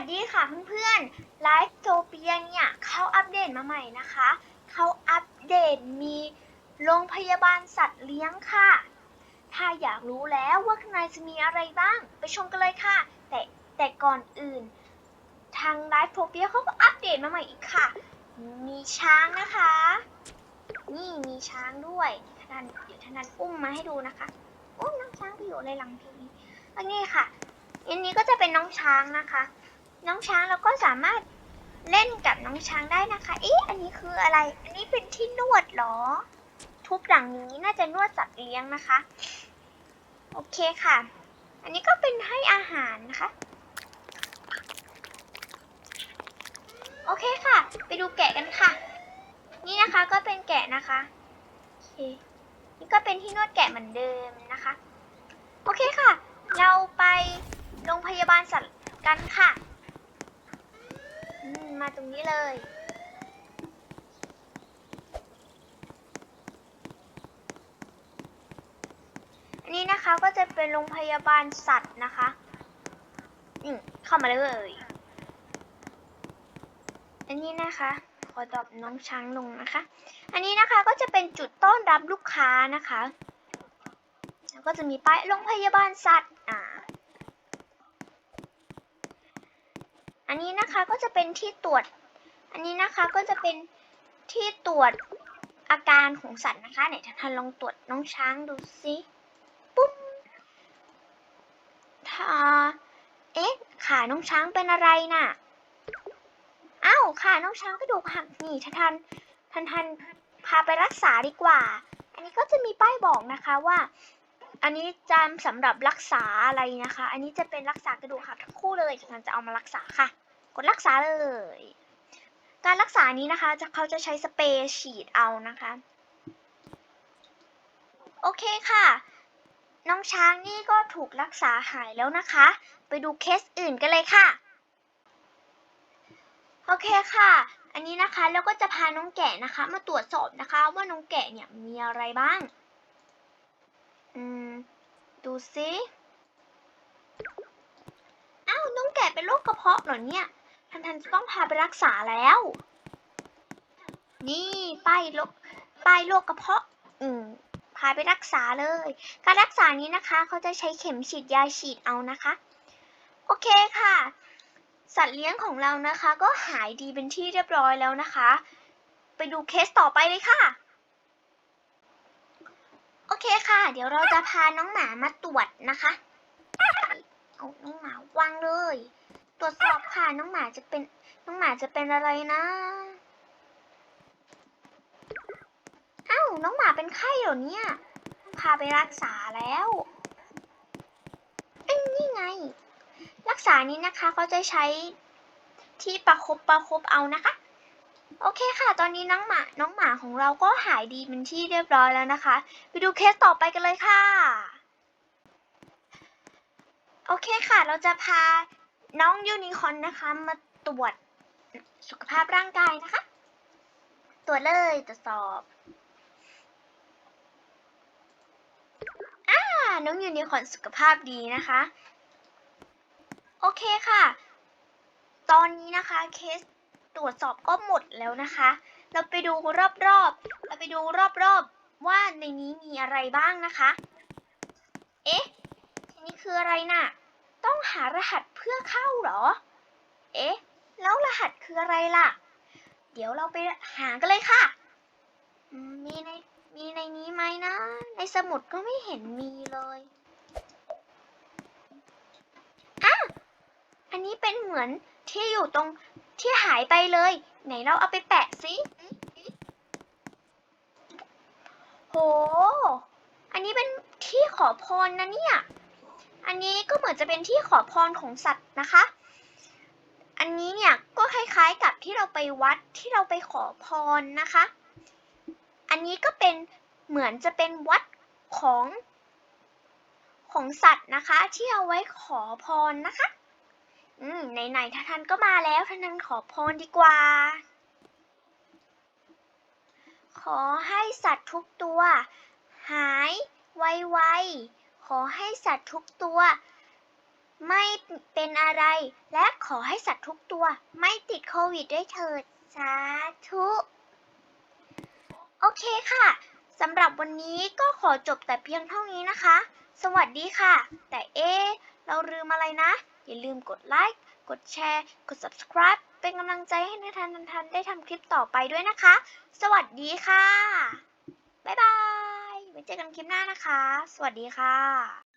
วัสดีค่ะเพื่อนๆไลฟ์โซเปียเนี่ยเขาอัปเดตมาใหม่นะคะ เขาอัปเดตมีโรงพยาบาลสัตว์เลี้ยงค่ะ ถ้าอยากรู้แล้วว่าข้างในจะมีอะไรบ้าง ไปชมกันเลยค่ะ แต่แต่ก่อนอื่น ทางไลฟ์โซเปียเขาก็อัปเดตมาใหม่อีกค่ะ มีช้างนะคะ นี่มีช้างด้วยท่านเดี๋ยวท่านนันอุ้มมาให้ดูนะคะโอ้มน้องช้างไปอยู่ในหลังพีอันนี้ค่ะอันนี้ก็จะเป็นน้องช้างนะคะ น้องช้างเราก็สามารถเล่นกับน้องช้างได้นะคะ เอ๊ะ อันนี้คืออะไร อันนี้เป็นที่นวดเหรอ ทุบหลังนี้น่าจะนวดสัตว์เลี้ยงนะคะ โอเคค่ะ อันนี้ก็เป็นให้อาหารนะคะ โอเคค่ะ ไปดูแกะกันค่ะ นี่นะคะก็เป็นแกะนะคะโอเคนี่ก็เป็นที่นวดแกะเหมือนเดิมนะคะ โอเคค่ะ เราไปโรงพยาบาลสัตว์กันค่ะ มาตรงนี้เลย อันนี้นะคะก็จะเป็นโรงพยาบาลสัตว์นะคะอืมเข้ามาเลย อันนี้นะคะ ขอตอบน้องช้างลงนะคะ อันนี้นะคะก็จะเป็นจุดต้อนรับลูกค้านะคะ แล้วก็จะมีป้ายโรงพยาบาลสัตว์ อ่า อันนี้นะคะก็จะเป็นที่ตรวจ อันนี้นะคะก็จะเป็นที่ตรวจอาการของสัตว์นะคะไหนท่านลองตรวจน้องช้างดูสิปุ๊บถ้าเอ๊ะขาน้องช้างเป็นอะไรน่ะอ้าวขาน้องช้างกระดูกหักนี่ท่านท่านท่านพาไปรักษาดีกว่า อันนี้ก็จะมีป้ายบอกนะคะว่า อันนี้จำสำหรับรักษาอะไรนะคะ อันนี้จะเป็นรักษากระดูกหักทั้งคู่เลยฉันจะเอามารักษาค่ะ กดรักษาเลย การรักษานี้นะคะจะเขาจะใช้สเปรย์ฉีดเอานะคะ โอเคค่ะ น้องช้างนี่ก็ถูกรักษาหายแล้วนะคะ ไปดูเคสอื่นกันเลยค่ะ โอเคค่ะ อันนี้นะคะแล้วก็จะพาน้องแกะนะคะ มาตรวจสอบนะคะ ว่าน้องแกะเนี่ยมีอะไรบ้าง อืม ดูซิอ้าวน้องแกะเป็นโรคกระเพาะเหรอเนี่ย ทันทันจะต้องพาไปรักษาแล้ว นี่ป้ายโรคป้ายโรคกระเพาะ อืมพาไปรักษาเลย การรักษานี้นะคะเขาจะใช้เข็มฉีดยาฉีดเอานะคะ โอเคค่ะ สัตว์เลี้ยงของเรานะคะ ก็หายดีเป็นที่เรียบร้อยแล้วนะคะ ไปดูเคสต่อไปเลยค่ะ ค่ะ เดี๋ยวเราจะพาน้องหมามาตรวจนะคะ เอาน้องหมาวางเลย ตรวจสอบค่ะน้องหมาจะเป็น น้องหมาจะเป็นอะไรนะอ้าวน้องหมาเป็นไข้เหรอเนี่ยพาไปรักษาแล้วเอ้ยนี่ไง รักษานี้นะคะเขาจะใช้ที่ประคบประคบเอานะคะ โอเคค่ะ ตอนนี้น้องหมา น้องหมาของเราก็หายดีเป็นที่เรียบร้อยแล้วนะคะ ไปดูเคสต่อไปกันเลยค่ะ โอเคค่ะ เราจะพาน้องยูนิคอนนะคะ มาตรวจสุขภาพร่างกายนะคะ ตรวจเลยตรวจสอบอ่าน้องยูนิคอนสุขภาพดีนะคะ โอเคค่ะ ตอนนี้นะคะเคส ตรวจสอบก็หมดแล้วนะคะ เราไปดูรอบๆ เราไปดูรอบๆ ว่าในนี้มีอะไรบ้างนะคะ เอ๊ะอันนี้คืออะไรน่ะ ต้องหารหัสเพื่อเข้าเหรอ เอ๊ะ แล้วรหัสคืออะไรล่ะ เดี๋ยวเราไปหากันเลยค่ะมมีใน มีในนี้ไหมนะ ในสมุดก็ไม่เห็นมีเลยอะอันนี้เป็นเหมือนที่อยู่ตรง ที่หายไปเลย ไหนเราเอาไปแปะสิโห อันนี้เป็นที่ขอพรนะเนี่ย อันนี้ก็เหมือนจะเป็นที่ขอพรของสัตว์นะคะ อันนี้เนี่ยก็คล้ายๆกับที่เราไปวัดที่เราไปขอพรนะคะ อันนี้ก็เป็นเหมือนจะเป็นวัดของของสัตว์นะคะ ที่เอาไว้ขอพรนะคะ อืมไหนๆท่านก็มาแล้วท่านนั้นขอพรดีกว่า ขอให้สัตว์ทุกตัว หายไวๆขอให้สัตว์ทุกตัว ไม่เป็นอะไร และขอให้สัตว์ทุกตัว ไม่ติดโควิดด้วยเถิด สาธุ โอเคค่ะสำหรับวันนี้ก็ขอจบแต่เพียงเท่านี้นะคะ สวัสดีค่ะ แต่เอ๊เราลืมอะไรนะ อย่าลืมกดไลค์กดแชร์กด subscribe เป็นกำลังใจให้นทันทันทันได้ทำคลิปต่อไปด้วยนะคะ สวัสดีค่ะ บ๊ายบาย ไว้เจอกันคลิปหน้านะคะ สวัสดีค่ะ